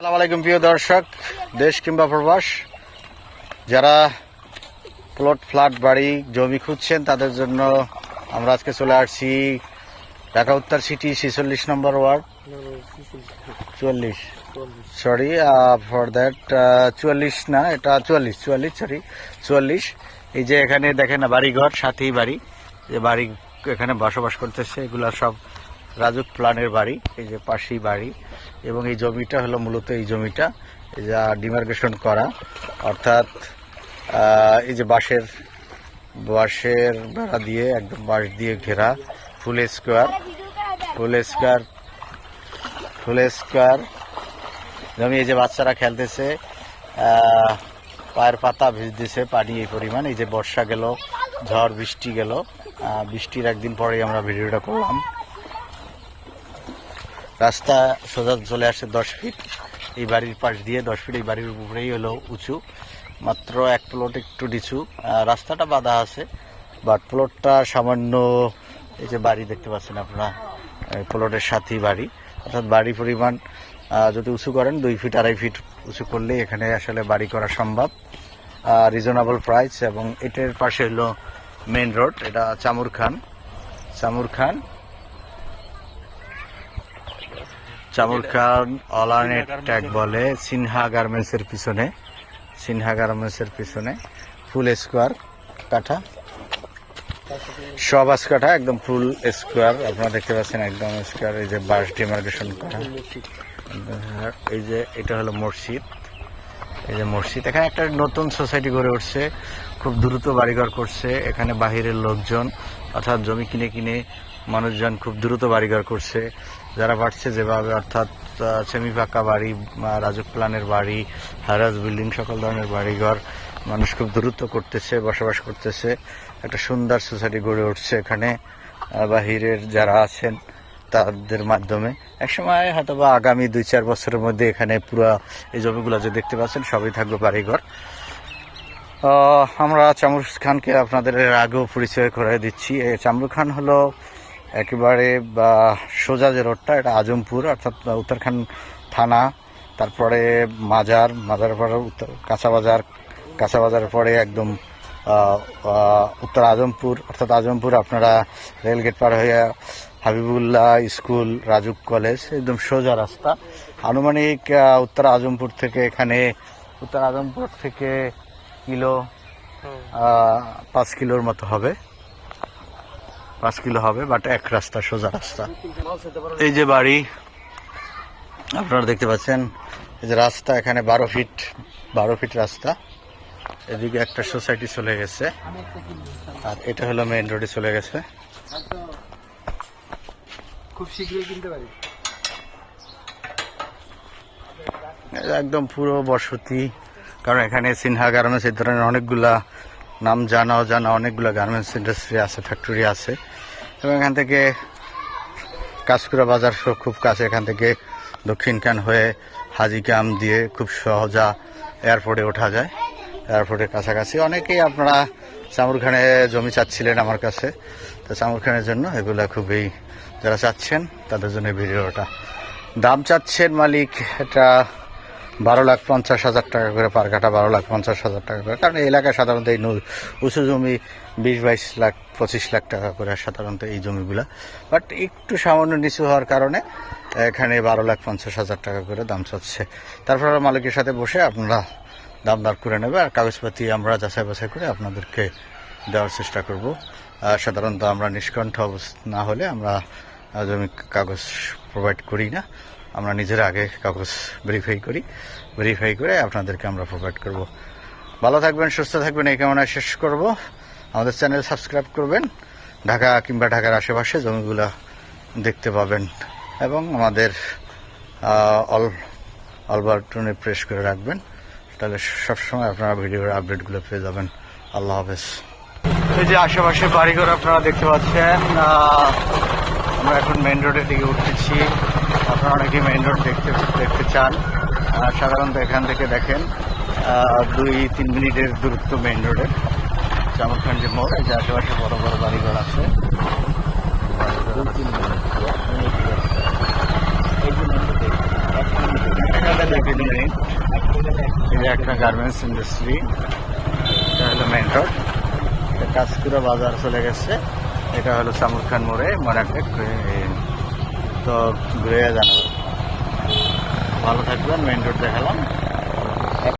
আসসালামু আলাইকুম, প্রিয় দর্শক, দেশ কিংবা প্রবাস। যারা প্লট, ফ্ল্যাট, বাড়ি, জমি খুঁজছেন, তাদের জন্য আমরা আজকে চলে আসছি ঢাকা উত্তর সিটি ছেচল্লিশ নম্বর ওয়ার্ড। চুয়াল্লিশ। সরি ফর দ্যাট চুয়াল্লিশ না, এটা চুয়াল্লিশ চুয়াল্লিশ সরি চুয়াল্লিশ। এই যে এখানে দেখেন বাড়িঘর, সাথেই বাড়ি। যে বাড়ি এখানে বসবাস করতেছে, এগুলা সব রাজুক প্লানের বাড়ি, এই যে পাশেই বাড়ি, এবং এই জমিটা হলো মূলত এই জমিটা যা ডিমার্কেশন করা, অর্থাৎ এই যে বাঁশের বাঁশের বেড়া দিয়ে, একদম বাঁশ দিয়ে ঘেরা, full square full square full square. জমি এই যে বাচ্চারা খেলতেছে পায়ের পাতা ভিজতেছে, পানি এই পরিমাণ, এই যে বর্ষা গেল, ঝড় বৃষ্টি গেল বৃষ্টির একদিন পরেই আমরা ভিডিওটা করলাম। রাস্তা সোজা চলে আসে দশ ফিট। এই বাড়ির পাশ দিয়ে দশ ফিট, এই বাড়ির উপরেই হলো উঁচু। মাত্র এক প্লট একটু নিচু। রাস্তাটা বাধা আছে বাট প্লটটা সামান্য এই যে বাড়ি দেখতে পাচ্ছেন আপনারা প্লটের সাথেই বাড়ি। অর্থাৎ বাড়ি পরিমাণ যদি উঁচু করেন, দুই ফিট, আড়াই ফিট উঁচু করলে এখানে আসলে বাড়ি করা সম্ভব। রিজনেবল প্রাইস এবং এটার পাশে হলো মেইন রোড এটা চামুর খান। চামুর খান চামুর খান অলানের ট্যাগ বলে সিনহা গার্মেন্টসের পিছনে সিনহা গার্মেন্টসের পিছনে ফুল স্কোয়ার কাঠা। সব আস কাঠা একদম ফুল স্কোয়ার আপনারা দেখতে পাচ্ছেন একদম স্কোয়ার এই যে বাস ডিমার্কেশন করা এই যে এটা হলো মসজিদ। এই যে মসজিদ, এখানে একটা নতুন সোসাইটি গড়ে উঠছে, খুব দ্রুত বাড়িঘর করছে, এখানে বাহিরের লোকজন অর্থাৎ জমি কিনে কিনে মানুষজন খুব দ্রুত বাড়িঘর করছে। যারা পারছে যেভাবে, অর্থাৎ সেমি পাকা বাড়ি রাজুক প্লানের বাড়ি, হারাজ বিল্ডিং সকল ধরনের বাড়িঘর মানুষ খুব দ্রুত করতেছে, বসবাস করতেছে। একটা সুন্দর সোসাইটি গড়ে উঠছে এখানে। বাহিরের যারা আছেন তাদের মাধ্যমে। একসময় হয়তো বা আগামী দুই, চার বছরের মধ্যে এখানে পুরো এই জমিগুলো যে দেখতে পাচ্ছেন, সবই থাকবে বাড়িঘর। আমরা চামরুর খানকে আপনাদের আগেও পরিচয় করে দিচ্ছি। চামরু খান হলো একেবারে, বা, সোজা যে রোডটা, এটা আজমপুর, অর্থাৎ উত্তরখান থানা। তারপরে মাজার মাজার পরে উত্তর, কাঁচা বাজার, কাঁচা বাজারের পরে একদম উত্তর আজমপুর। অর্থাৎ আজমপুর আপনারা রেলগেট পার হয়ে হাবিবুল্লাহ স্কুল রাজুক কলেজ একদম সোজা রাস্তা। আনুমানিক উত্তর আজমপুর থেকে এখানে উত্তর আজমপুর থেকে কিলো পাঁচ কিলোর মতো হবে। পাঁচ কিলো হবে বাট এক রাস্তা সোজা রাস্তা। এই যে বাড়ি আপনারা দেখতে পাচ্ছেন এই যে রাস্তা এখানে বারো ফিট বারো ফিট রাস্তা। এদিকে একটা সোসাইটি চলে গেছে। আর এটা হলো মেইন রোডে চলে গেছে। খুব শীঘ্রই কিনতে পারি। একদম পুরো বসতি। কারণ এখানে সিনহা গার্মেন্টস এই ধরনের অনেকগুলা নাম জানা, অজানা অনেকগুলো গার্মেন্টস ইন্ডাস্ট্রি আছে ফ্যাক্টরি আছে। এবং এখান থেকে কাঁচকুড়া বাজার খুব কাছে এখান থেকে দক্ষিণখান হয়ে হাজিকাম দিয়ে খুব সহজা এয়ারপোর্টে ওঠা যায়। এয়ারপোর্টের কাছাকাছি। অনেকেই আপনারা চামুরখানে জমি চাচ্ছিলেন আমার কাছে। তো চামুরখানের জন্য এগুলো খুবই যারা চাচ্ছেন, তাদের জন্য ভিডিওটা। দাম চাচ্ছেন মালিক এটা বারো লাখ পঞ্চাশ হাজার টাকা করে, পার কাটা বারো লাখ পঞ্চাশ হাজার টাকা করে। কারণ এই এলাকায় সাধারণত এই উঁচু জমি বিশ, বাইশ লাখ, পঁচিশ লাখ টাকা করে সাধারণত এই জমিগুলা। বাট একটু সামান্য নিচু হওয়ার কারণে এখানে বারো লাখ পঞ্চাশ হাজার টাকা করে দাম চাচ্ছে। তারপর মালিকের সাথে বসে আপনারা দাম দর করে নেবে, আর কাগজপাতি আমরা যাচাই বাছাই করে আপনাদেরকে দেওয়ার চেষ্টা করব। সাধারণত আমরা নিষ্কণ্ঠ অবস্থা না হলে আমরা জমি কাগজ প্রোভাইড করি না। আমরা নিজের আগে কাগজ ভেরিফাই করি। ভেরিফাই করে আপনাদেরকে আমরা প্রোভাইড করব। ভালো থাকবেন, সুস্থ থাকবেন, এই কামনায় শেষ করব। আমাদের চ্যানেল সাবস্ক্রাইব করবেন। ঢাকা কিংবা ঢাকার আশেপাশে জমিগুলা দেখতে পাবেন। এবং আমাদের অল অল বাটনে প্রেস করে রাখবেন। তাহলে সবসময় আপনারা ভিডিওর আপডেটগুলো পেয়ে যাবেন। আল্লাহ হাফেজ। এই যে আশেপাশে বাড়িঘর আপনারা দেখতে পাচ্ছেন আমরা এখন মেইন রোডের দিকে উঠতেছি। আপনারা অনেকেই মেন রোড দেখতে দেখতে চান। সাধারণত এখান থেকে দেখেন দুই তিন মিনিটের দূরত্ব মেইন রোডের জামরখান যে মোড় এই যে আশেপাশে বড় বড় বাড়িঘর আছে। একটা গার্মেন্টস ইন্ডাস্ট্রি এটা হলো মেন রোড কাজকুরা বাজার চলে গেছে। এটা হলো সামুর খান মোড়ে মারাটেক তো ঘুরে জানাব। ভালো থাকবেন মেন রোড দেখালাম।